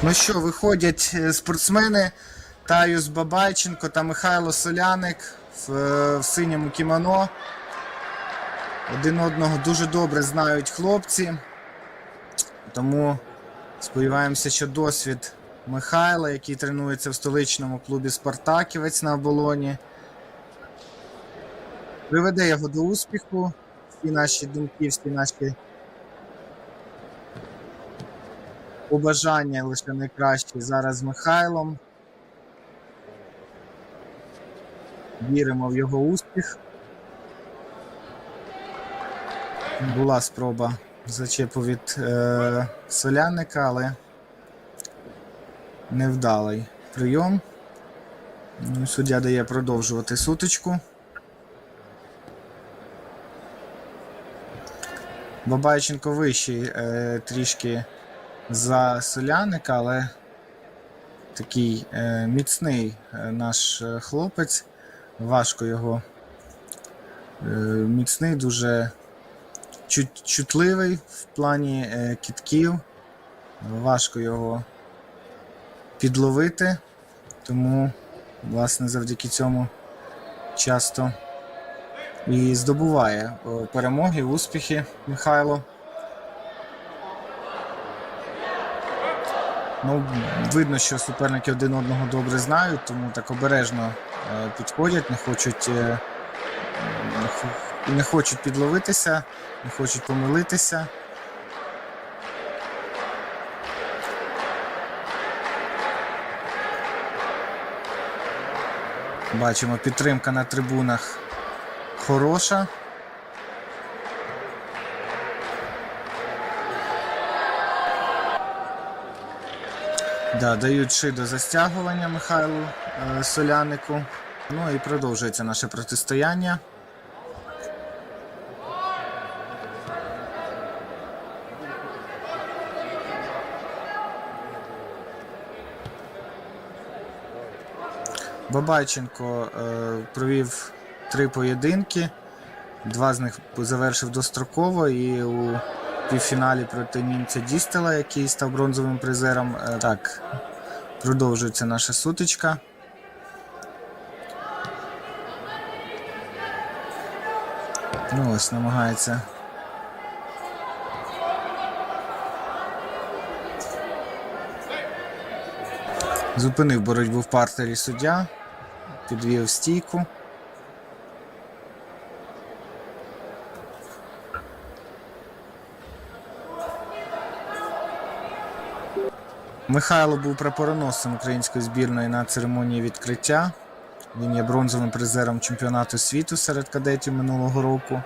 Ну що, виходять е, спортсмени Таюс Бабайченко та Михайло Соляник в, е, в синьому кімоно. Один одного дуже добре знають хлопці. Тому сподіваємося, що досвід Михайла, який тренується в столичному клубі Спартаківець на оболоні, приведе його до успіху. Всі наші думки, всі наші побажання лише найкращі зараз з Михайлом. Віримо в його успіх. Була спроба зачепу від е, соляника, але невдалий прийом. Ну, Суддя дає продовжувати сутичку. Бабайченко вищий е, трішки за соляника, але такий е, міцний е, наш е, хлопець. Важко його. Міцний, дуже чут, чутливий в плані кітків. Важко його підловити. Тому, власне, завдяки цьому часто і здобуває перемоги, успіхи Михайло. Ну, видно, що суперники один одного добре знають, тому так обережно е, підходять, не хочуть, е, не, хо- не хочуть підловитися, не хочуть помилитися. Бачимо, підтримка на трибунах хороша. Да, дають ши за стягування Михайлу е, Солянику. Ну і продовжується наше протистояння. Бабайченко е, провів три поєдинки. Два з них завершив достроково і у півфіналі проти німця Дістела, який став бронзовим призером. Е, Так, продовжується наша сутичка. Ну ось намагається. Зупинив боротьбу в партері суддя, підвів стійку. Михайло був прапороносцем української збірної на церемонії відкриття. Він є бронзовим призером чемпіонату світу серед кадетів минулого року.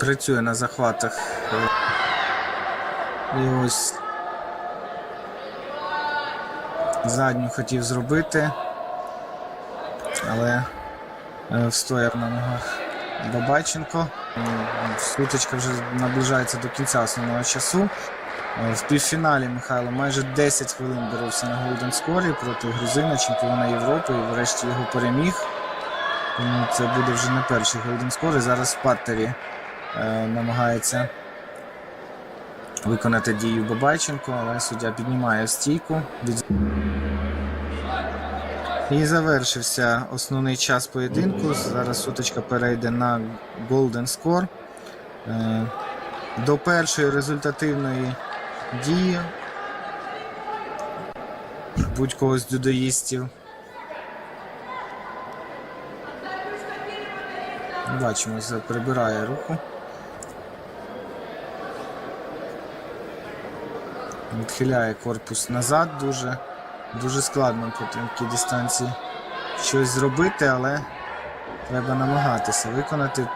Працює на захватах. І ось задню хотів зробити, але е, встояв на ногах Бабайченко. М, Сутичка вже наближається до кінця основного часу. Е, В півфіналі Михайло майже 10 хвилин боровся на Голден Скорі проти грузина, чемпіона Європи, і врешті його переміг. Це буде вже не перший Голден Скор. Зараз в партері намагається виконати дію Бабайченко, але суддя піднімає стійку. І завершився основний час поєдинку. Зараз сутичка перейде на Golden Score. Е, До першої результативної дії будь-кого з дюдоїстів. Бачимо, прибирає руку. Відхиляє корпус назад дуже. Дуже складно по такій дистанції щось зробити, але треба намагатися виконати.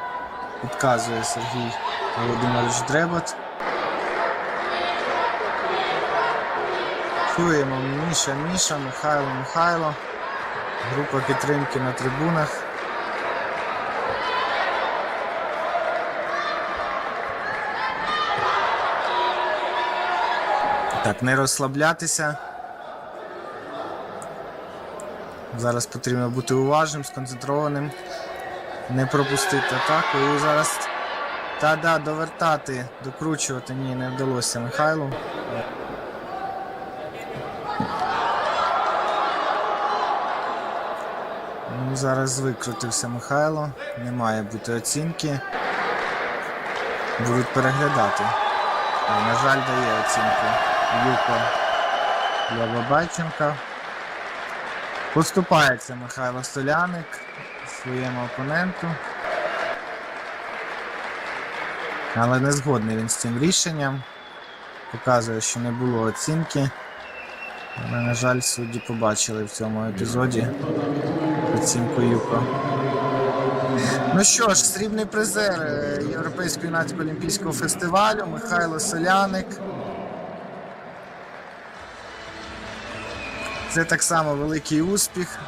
Підказує Сергій Володимирович Дребот. Чуємо Міша, Міша, Михайло, Михайло. Група підтримки на трибунах. Так, не розслаблятися. Зараз потрібно бути уважним, сконцентрованим, не пропустити атаку. І зараз та-да, довертати, докручувати. Ні, не вдалося Михайлу. Ну, зараз викрутився Михайло. Не має бути оцінки. Будуть переглядати. На жаль, дає оцінку Юко для. Поступається Михайло Столяник своєму опоненту. Але не згодний він з цим рішенням. Показує, що не було оцінки. Але, на жаль, судді побачили в цьому епізоді оцінку Юко. Ну що ж, срібний призер е, Європейського юнацького олімпійського фестивалю Михайло Соляник. Це так само великий успіх.